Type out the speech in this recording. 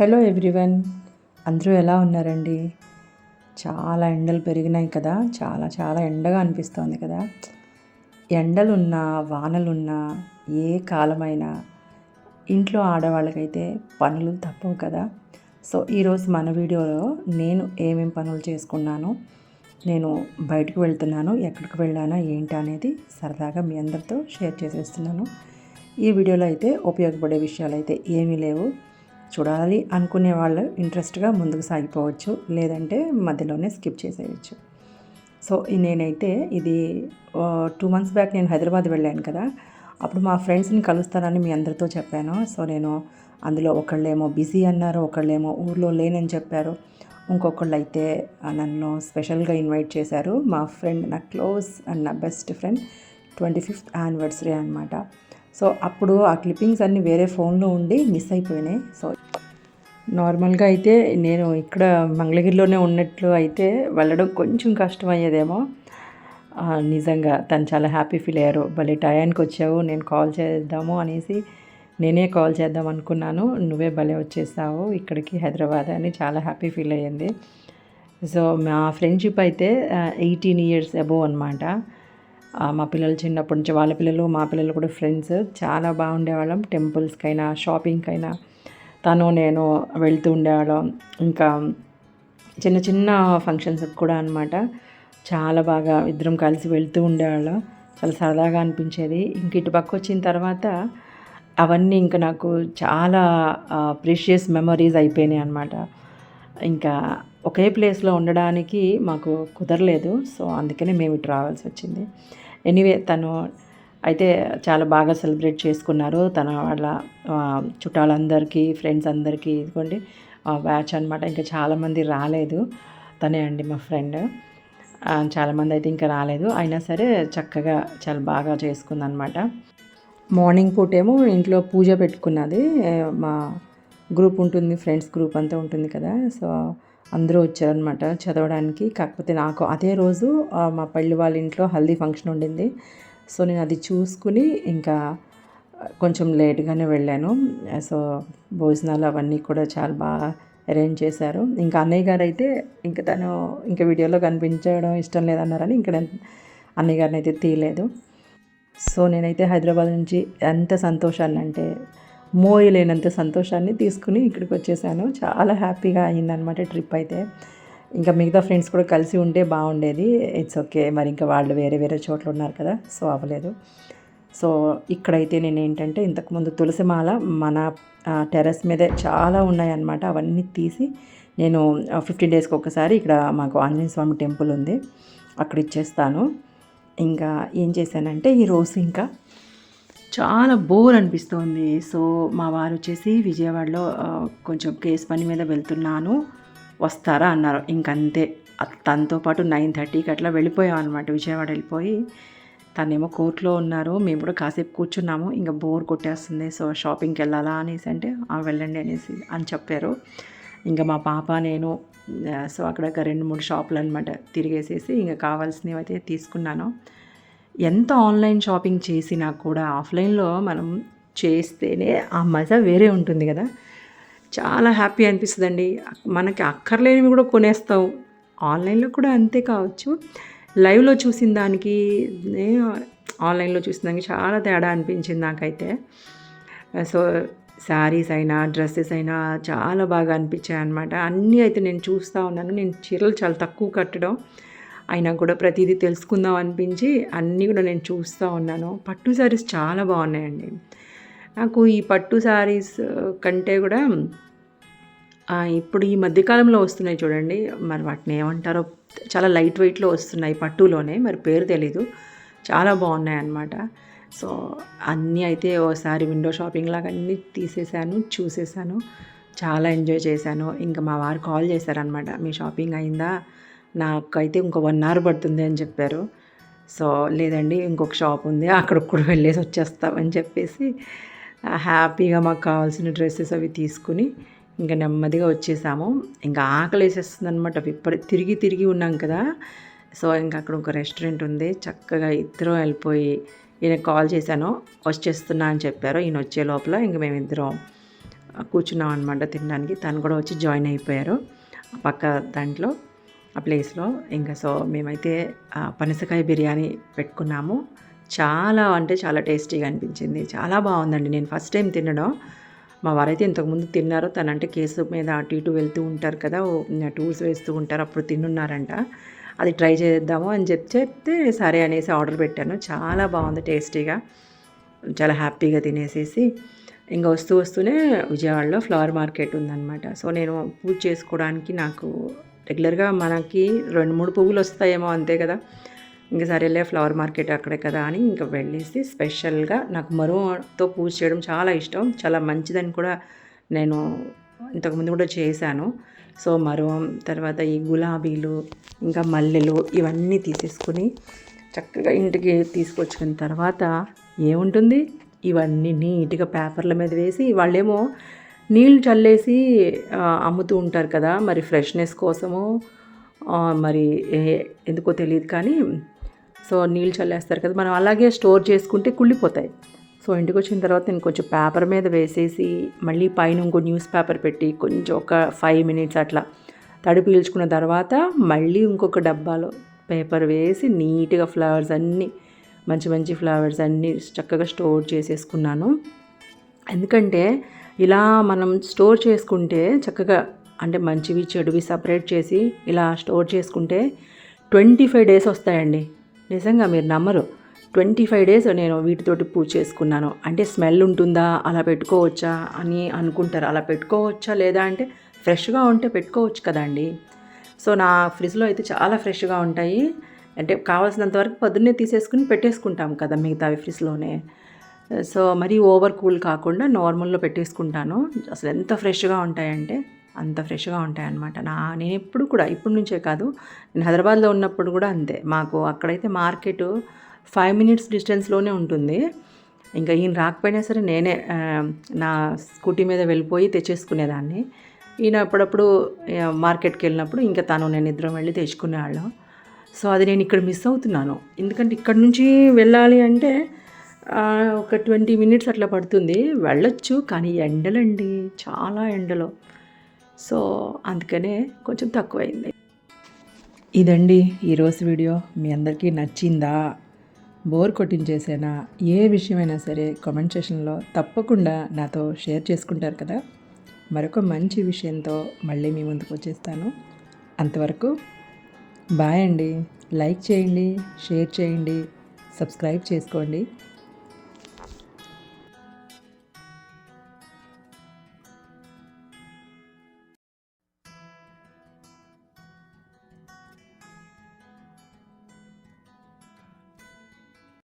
Hello everyone అందరూ ఎలా ఉన్నారండి? చాలా ఎండలు పెరిగినాయి కదా చాలా చాలా ఎండగా అనిపిస్తోంది కదా. ఎండలున్నా వానలున్నా ఏ కాలమైనా ఇంట్లో ఆడవాళ్ళకైతే పనులు తప్పవు కదా. సో ఈరోజు మన వీడియోలో నేను ఏమేం పనులు చేసుకున్నాను నేను బయటకు వెళ్తున్నాను ఎక్కడికి వెళ్ళానా ఏంటి అనేది సరదాగా మీ అందరితో షేర్ చేసేస్తున్నాను. ఈ వీడియోలో అయితే ఉపయోగపడే విషయాలు అయితే ఏమీ లేవు. చూడాలి అనుకునే వాళ్ళు ఇంట్రెస్ట్గా ముందుకు సాగిపోవచ్చు లేదంటే మధ్యలోనే స్కిప్ చేసేయచ్చు. సో నేనైతే ఇది టూ మంత్స్ బ్యాక్ నేను హైదరాబాద్ వెళ్ళాను కదా అప్పుడు మా ఫ్రెండ్స్ని కలుస్తానని మీ అందరితో చెప్పాను. సో నేను అందులో ఒకళ్ళేమో బిజీ అన్నారు ఒకళ్ళేమో ఊర్లో లేనని చెప్పారు. ఇంకొకళ్ళు అయితే నన్ను స్పెషల్గా ఇన్వైట్ చేశారు. మా ఫ్రెండ్ నా క్లోజ్ అండ్ నా best friend twenty fifth anniversary అనమాట సో అప్పుడు ఆ క్లిప్పింగ్స్ అన్నీ వేరే ఫోన్లో ఉండి మిస్ అయిపోయినాయి. సో నార్మల్గా అయితే నేను ఇక్కడ మంగళగిరిలోనే ఉన్నట్లు అయితే వెళ్ళడం కొంచెం కష్టం అయ్యేదేమో నిజంగా తను చాలా హ్యాపీ ఫీల్ అయ్యారు. భలే టయానికి వచ్చావు నేను కాల్ చేద్దాము అనేసి నేనే కాల్ చేద్దాం అనుకున్నాను. నువ్వే భలే వచ్చేసావు ఇక్కడికి హైదరాబాద్ అని చాలా హ్యాపీ ఫీల్ అయ్యింది. సో మా ఫ్రెండ్షిప్ అయితే ఎయిటీన్ ఇయర్స్ అబోవ్ అనమాట మా పిల్లలు చిన్నప్పటి నుంచి వాళ్ళ పిల్లలు మా పిల్లలు కూడా ఫ్రెండ్స్ చాలా బాగుండేవాళ్ళం. టెంపుల్స్కైనా షాపింగ్కైనా తను నేను వెళ్తూ ఉండేవాళ్ళం. ఇంకా చిన్న చిన్న ఫంక్షన్స్కి కూడా అనమాట చాలా బాగా ఇద్దరం కలిసి వెళ్తూ ఉండేవాళ్ళం. చాలా సరదాగా అనిపించేది. ఇంక ఇటు పక్క వచ్చిన తర్వాత అవన్నీ ఇంకా నాకు చాలా ప్రీషియస్ మెమరీస్ అయిపోయినాయి అనమాట ఇంకా ఒకే ప్లేస్లో ఉండడానికి మాకు కుదరలేదు. సో అందుకనే మేము ఇటు రావాల్సి వచ్చింది. ఎనీవే తను అయితే చాలా బాగా సెలబ్రేట్ చేసుకున్నారు. తన వాళ్ళ చుట్టాలందరికీ ఫ్రెండ్స్ అందరికీ ఇదిగోండి బ్యాచ్ అనమాట ఇంకా చాలామంది రాలేదు. తనే అండి మా ఫ్రెండ్. చాలామంది అయితే ఇంకా రాలేదు. అయినా సరే చక్కగా చాలా బాగా చేసుకుందనమాట మార్నింగ్ పూటేమో ఇంట్లో పూజ పెట్టుకున్నది మా గ్రూప్ ఉంటుంది ఫ్రెండ్స్ గ్రూప్ అంతా ఉంటుంది కదా. సో అందరూ వచ్చారనమాట చదవడానికి. కాకపోతే నాకు అదే రోజు మా పళ్ళు వాళ్ళ ఇంట్లో హల్దీ ఫంక్షన్ ఉండింది. సో నేను అది చూసుకుని ఇంకా కొంచెం లేట్గానే వెళ్ళాను. సో భోజనాలు అవన్నీ కూడా చాలా బాగా అరేంజ్ చేశారు. ఇంకా అన్నయ్య గారు అయితే ఇంకా తను ఇంకా వీడియోలో కనిపించడం ఇష్టం లేదన్నారని ఇంకా నేను అన్నయ్య గారిని అయితే తీయలేదు. సో నేనైతే హైదరాబాద్ నుంచి ఎంత సంతోషాన్ని అంటే మోయలేనంత సంతోషాన్ని తీసుకుని ఇక్కడికి వచ్చేసాను. చాలా హ్యాపీగా అయిందనమాట ట్రిప్ అయితే. ఇంకా మిగతా ఫ్రెండ్స్ కూడా కలిసి ఉంటే బాగుండేది. ఇట్స్ ఓకే మరి ఇంకా వాళ్ళు వేరే వేరే చోట్ల ఉన్నారు కదా సో అవ్వలేదు. సో ఇక్కడైతే నేను ఏంటంటే ఇంతకుముందు తులసిమాల మన టెర్రస్ మీదే చాలా ఉన్నాయన్నమాట. అవన్నీ తీసి నేను ఫిఫ్టీన్ డేస్కి ఒకసారి ఇక్కడ మాకు ఆంజనేయ స్వామి టెంపుల్ ఉంది. అక్కడ ఇచ్చేస్తాను. ఇంకా ఏం చేశానంటే ఈరోజు ఇంకా చాలా బోర్ అనిపిస్తోంది. సో మా వారు వచ్చేసి విజయవాడలో కొంచెం కేసు పని మీద వెళ్తున్నాను వస్తారా అన్నారు. ఇంకంతే. తనతో పాటు నైన్ థర్టీకి అట్లా వెళ్ళిపోయాం అనమాట విజయవాడ వెళ్ళిపోయి తనేమో కోర్టులో ఉన్నారు. మేము కూడా కాసేపు కూర్చున్నాము. ఇంకా బోర్ కొట్టేస్తుంది. సో షాపింగ్కి వెళ్ళాలా అనేసి అంటే వెళ్ళండి అనేసి అని చెప్పారు. ఇంకా మా పాప నేను సో అక్కడ రెండు మూడు షాపులు అనమాట తిరిగేసేసి ఇంకా కావాల్సినవి అయితే తీసుకున్నాను. ఎంత ఆన్లైన్ షాపింగ్ చేసినా కూడా ఆఫ్లైన్లో మనం చేస్తేనే ఆ మజా వేరే ఉంటుంది కదా. చాలా హ్యాపీ అనిపిస్తుందండి. మనకి అక్కర్లేనివి కూడా కొనేస్తావు. ఆన్లైన్లో కూడా అంతే కావచ్చు. లైవ్లో చూసిన దానికి ఆన్లైన్లో చూసిన దానికి చాలా తేడా అనిపించింది నాకైతే. సో శారీస్ అయినా డ్రెస్సెస్ అయినా చాలా బాగా అనిపించాయి అనమాట అన్నీ అయితే నేను చూస్తూ ఉన్నాను. నేను చీరలు చాలా తక్కువ కట్టడం. అయినా కూడా ప్రతిదీ తెలుసుకుందాం అనిపించి అన్నీ కూడా నేను చూస్తూ ఉన్నాను. పట్టు శారీస్ చాలా బాగున్నాయండి. నాకు ఈ పట్టు శారీస్ కంటే కూడా ఇప్పుడు ఈ మధ్యకాలంలో వస్తున్నాయి చూడండి. మరి వాటిని ఏమంటారో చాలా లైట్ వెయిట్లో వస్తున్నాయి పట్టులోనే మరి పేరు తెలీదు. చాలా బాగున్నాయి అన్నమాట సో అన్నీ అయితే ఓసారి విండో షాపింగ్ లాగా అన్నీ తీసేసాను చూసేసాను. చాలా ఎంజాయ్ చేశాను. ఇంకా మా వారు కాల్ చేశారనమాట మీ షాపింగ్ అయిందా? నాకైతే ఇంకో వన్ అవర్ పడుతుంది అని చెప్పారు. సో లేదండి ఇంకొక షాప్ ఉంది అక్కడ కూడా వెళ్ళేసి వచ్చేస్తామని చెప్పేసి హ్యాపీగా మాకు కావాల్సిన డ్రెస్సెస్ అవి తీసుకుని ఇంకా నెమ్మదిగా వచ్చేసాము. ఇంకా ఆకలి వేసేస్తుంది అనమాట విప్పటి తిరిగి తిరిగి ఉన్నాం కదా. సో ఇంకా అక్కడ ఒక రెస్టారెంట్ ఉంది చక్కగా ఇద్దరం వెళ్ళిపోయి ఈయన కాల్ చేశాను వచ్చేస్తున్నా అని చెప్పారు. ఈయన వచ్చే లోపల ఇంక మేమిద్దరం కూర్చున్నాం అనమాట తినడానికి. తను కూడా వచ్చి జాయిన్ అయిపోయారు. పక్క దాంట్లో ఆ ప్లేస్లో. ఇంకా సో మేమైతే పనసకాయ బిర్యానీ పెట్టుకున్నాము. చాలా అంటే చాలా టేస్టీగా అనిపించింది. చాలా బాగుందండి. నేను ఫస్ట్ టైం తినడం. మా వారైతే ఇంతకుముందు తిన్నారు. తనంటే కేసు మీద అటు ఇటు వెళ్తూ ఉంటారు కదా. టూర్స్ వేస్తూ ఉంటారు. అప్పుడు తిన్నున్నారంట అది ట్రై చేద్దాము అని చెప్పి చెప్తే సరే అనేసి ఆర్డర్ పెట్టాను. చాలా బాగుంది టేస్టీగా. చాలా హ్యాపీగా తినేసేసి ఇంకా వస్తూ వస్తూనే విజయవాడలో ఫ్లవర్ మార్కెట్ ఉందన్నమాట. సో నేను పూజ చేసుకోవడానికి నాకు రెగ్యులర్గా మనకి రెండు మూడు పువ్వులు వస్తాయేమో అంతే కదా. ఇంకా సరేలే ఫ్లవర్ మార్కెట్ అక్కడే కదా అని ఇంకా వెళ్ళేసి స్పెషల్గా నాకు మరువతో పూజ చేయడం చాలా ఇష్టం. చాలా మంచిదని కూడా నేను ఇంతకుముందు కూడా చేశాను. సో మరువం తర్వాత ఈ గులాబీలు ఇంకా మల్లెలు ఇవన్నీ తీసేసుకుని చక్కగా ఇంటికి తీసుకొచ్చుకున్న తర్వాత ఏముంటుంది? ఇవన్నీ నీట్గా పేపర్ల మీద వేసి వాళ్ళేమో నీళ్ళు చల్లేసి అమ్ముతూ ఉంటారు కదా మరి ఫ్రెష్నెస్ కోసము మరి ఎందుకో తెలియదు కానీ సో నీళ్ళు చల్లేస్తారు కదా మనం అలాగే స్టోర్ చేసుకుంటే కుళ్ళిపోతాయి. సో ఇంటికి వచ్చిన తర్వాత నేను కొంచెం పేపర్ మీద వేసేసి మళ్ళీ పైన ఇంకో న్యూస్ పేపర్ పెట్టి కొంచెం ఒక ఫైవ్ మినిట్స్ అట్లా తడి పీల్చుకున్న తర్వాత మళ్ళీ ఇంకొక డబ్బాలో పేపర్ వేసి నీట్గా ఫ్లవర్స్ అన్నీ మంచి మంచి ఫ్లవర్స్ అన్నీ చక్కగా స్టోర్ చేసేసుకున్నాను. ఎందుకంటే ఇలా మనం స్టోర్ చేసుకుంటే చక్కగా అంటే మంచివి చెడువి సపరేట్ చేసి ఇలా స్టోర్ చేసుకుంటే ట్వంటీ ఫైవ్ డేస్ వస్తాయండి. నిజంగా మీరు నమ్మరు. ట్వంటీ ఫైవ్ డేస్ నేను వీటితోటి పూజ చేసుకున్నాను. అంటే స్మెల్ ఉంటుందా అలా పెట్టుకోవచ్చా అని అనుకుంటారు. అలా పెట్టుకోవచ్చా లేదా అంటే ఫ్రెష్గా ఉంటే పెట్టుకోవచ్చు కదండి. సో నా ఫ్రిడ్జ్లో అయితే చాలా ఫ్రెష్గా ఉంటాయి. అంటే కావాల్సినంత వరకు పొద్దున్నే తీసేసుకుని పెట్టేసుకుంటాం కదా మిగతావి ఫ్రిడ్జ్లోనే. సో మరీ ఓవర్ కూల్ కాకుండా నార్మల్లో పెట్టేసుకుంటాను. అసలు ఎంత ఫ్రెష్గా ఉంటాయంటే అంత ఫ్రెష్గా ఉంటాయన్నమాట. నా నేను ఎప్పుడు కూడా ఇప్పటి నుంచే కాదు నేను హైదరాబాద్లో ఉన్నప్పుడు కూడా అంతే. మాకు అక్కడైతే మార్కెట్ ఫైవ్ మినిట్స్ డిస్టెన్స్లోనే ఉంటుంది. ఇంకా ఈయన రాకపోయినా సరే నేనే నా స్కూటీ మీద వెళ్ళిపోయి తెచ్చేసుకునేదాన్ని. ఈయన అప్పుడప్పుడు మార్కెట్కి వెళ్ళినప్పుడు ఇంకా తను నేను ఇద్దరం వెళ్ళి తెచ్చుకునేవాళ్ళం. సో అది నేను ఇక్కడ మిస్ అవుతున్నాను. ఎందుకంటే ఇక్కడ నుంచి వెళ్ళాలి అంటే ఒక ట్వంటీ మినిట్స్ అట్లా పడుతుంది. వెళ్ళొచ్చు కానీ ఎండలండి. చాలా ఎండలు. సో అందుకనే కొంచెం తక్కువైంది. ఇదండి ఈరోజు వీడియో. మీ అందరికీ నచ్చిందా? బోర్ కొట్టించేసేనా? ఏ విషయమైనా సరే కామెంట్ సెషన్లో తప్పకుండా నాతో షేర్ చేసుకుంటారు కదా. మరొక మంచి విషయంతో మళ్ళీ మీ ముందుకు వచ్చేస్తాను. అంతవరకు బాయ్ అండి. లైక్ చేయండి షేర్ చేయండి సబ్స్క్రైబ్ చేసుకోండి.